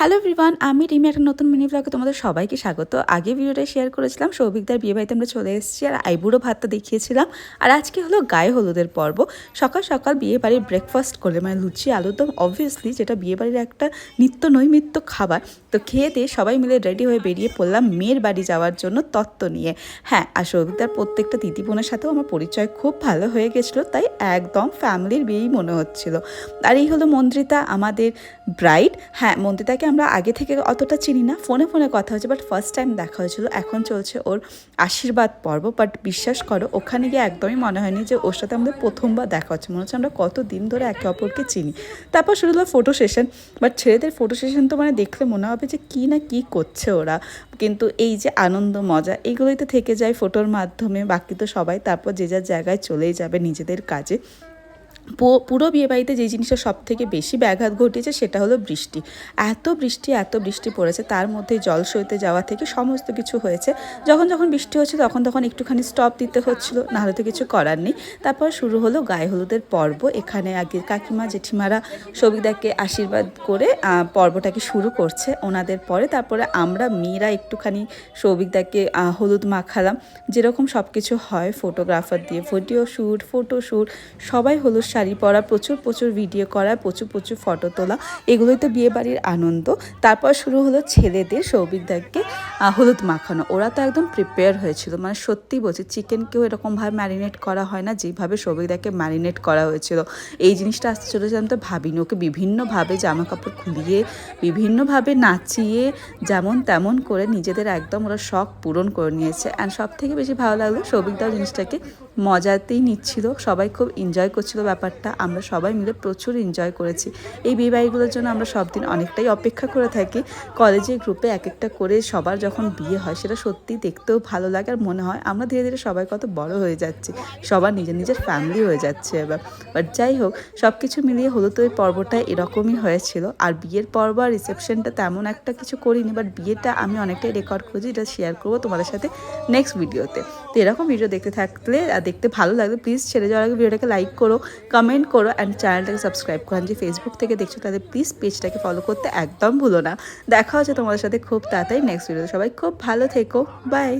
Hello everyone আমি রিমি, একটা নতুন মিনি ব্লগে তোমাদের সবাইকে স্বাগত। আগে ভিডিওটা শেয়ার করেছিলাম, সৌভিকদার বিয়ে বাড়িতে আমরা চলে এসেছি আর আইবুড়ো ভাতটা দেখিয়েছিলাম। আর আজকে হলো গায়ে হলুদের পর্ব। সকাল সকাল বিয়ে বাড়ির ব্রেকফাস্ট করলে মানে লুচি আলুদম অবভিয়াসলি যেটা বিয়ে বাড়ির একটা নিত্য নৈমিত্য খাবার। তো খেয়ে দিয়ে সবাই মিলে রেডি হয়ে বেরিয়ে পড়লাম মেয়ের বাড়ি যাওয়ার জন্য তত্ত্ব নিয়ে। হ্যাঁ আর সৌভিকদার প্রত্যেকটা দিদি বোনের সাথেও আমার পরিচয় খুব ভালো হয়ে গেছিল, তাই একদম ফ্যামিলির বিয়েই মনে হচ্ছিল। আর এই হলো মন্ত্রিতা আমাদের ব্রাইড হ্যাঁ মন্ত্রিতাকে আমরা আগে থেকে অতটা চিনি না। ফোনে ফোনে কথা হয়েছে বাট ফার্স্ট টাইম দেখা হয়েছিল। এখন চলছে ওর আশীর্বাদ পর্ব বাট বিশ্বাস করো, ওখানে গিয়ে একদমই মনে হয়নি যে ওর সাথে আমাদের প্রথমবার দেখা হচ্ছে। মনে হচ্ছে আমরা কত দিন ধরে একে অপরকে চিনি। তারপর শুরু হলো ফটো সেশন বাট ছেলেদের ফটো সেশন তো মানে দেখলে মনে হবে যে কী না কী করছে ওরা। কিন্তু এই যে আনন্দ, মজা, এগুলোই তো থেকে যায় ফটোর মাধ্যমে। বাকি তো সবাই তারপর যে যার জায়গায় চলেই যাবে নিজেদের কাজে। পুরো বিয়েবাড়িতে যে জিনিসটা সব থেকে বেশি ব্যাঘাত ঘটিয়েছে সেটা হলো বৃষ্টি। এত বৃষ্টি এত বৃষ্টি পড়েছে, তার মধ্যে জল সইতে যাওয়া থেকে সমস্ত কিছু হয়েছে। যখন যখন বৃষ্টি হচ্ছে তখন তখন একটুখানি স্টপ দিতে হচ্ছিল, নাহলে তো কিছু করার নেই। তারপর শুরু হলো গায়ে হলুদের পর্ব। এখানে আগে কাকিমা, জেঠিমারা সবিদাকে আশীর্বাদ করে পর্বটাকে শুরু করছে ওনাদের পরে। তারপরে আমরা মেয়েরা একটুখানি সৌভিকদাকে হলুদ মাখালাম। যেরকম সব কিছু হয় ফটোগ্রাফার দিয়ে ভিডিও শ্যুট ফটো শ্যুট সবাই হলুদ শাড়ি পরা, প্রচুর প্রচুর ভিডিও করা, প্রচুর প্রচুর ফটো তোলা এগুলোই তো বিয়েবাড়ির আনন্দ। তারপর শুরু হলো ছেলেদের সৌভিকদাকে হলুদ মাখানো। ওরা তো একদম প্রিপেয়ার হয়েছিল। মানে সত্যি বলছি, চিকেনকেও এরকমভাবে ম্যারিনেট করা হয় না, যেভাবে সৌভিকদাকে ম্যারিনেট করা হয়েছিল। এই জিনিসটা আসতে চলেছে আমি তো ভাবিনি। ওকে বিভিন্নভাবে জামা কাপড় খুলিয়ে, বিভিন্নভাবে নাচিয়ে, যেমন তেমন করে নিজেদের একদম ওরা শখ পূরণ করে নিয়েছে। অ্যান্ড সব থেকে বেশি ভালো লাগল সৌভিকদাও জিনিসটাকে। মজাতেই নিচ্ছিল। সবাই খুব এনজয় করছিল ব্যাপারটা আমরা সবাই মিলে প্রচুর এনজয় করেছি। এই বিয়ে বাড়িগুলোর জন্য আমরা সব দিন অনেকটাই অপেক্ষা করে থাকি। কলেজে গ্রুপে এক একটা করে সবার যখন বিয়ে হয়, সেটা সত্যি দেখতেও ভালো লাগে আর মনে হয় আমরা ধীরে ধীরে সবাই কত বড় হয়ে যাচ্ছি। সবার নিজের নিজের ফ্যামিলি হয়ে যাচ্ছে এবার। বাট যাই হোক সব কিছু মিলিয়ে হলুদ ওই পর্বটা এরকমই হয়েছিল। আর বিয়ের পর্ব আর রিসেপশনটা তেমন একটা কিছু করিনি বাট বিয়েটা আমি অনেকটাই রেকর্ড করেছি, এটা শেয়ার করব তোমাদের সাথে নেক্সট ভিডিওতে তো এরকম ভিডিও দেখতে থাকলে আর দেখতে ভালো লাগলে প্লিজ ছেড়ে যাওয়ার আগে ভিডিওটাকে লাইক করো। কমেন্ট করো অ্যান্ড চ্যানেলটাকে সাবস্ক্রাইব করো। যে ফেসবুক থেকে দেখছ, তাদের প্লিজ পেজটাকে ফলো করতে একদম ভুলো না। দেখা হচ্ছে তোমাদের সাথে খুব তাড়াতাড়ি নেক্সট ভিডিও সবাই খুব ভালো থেকো। বাই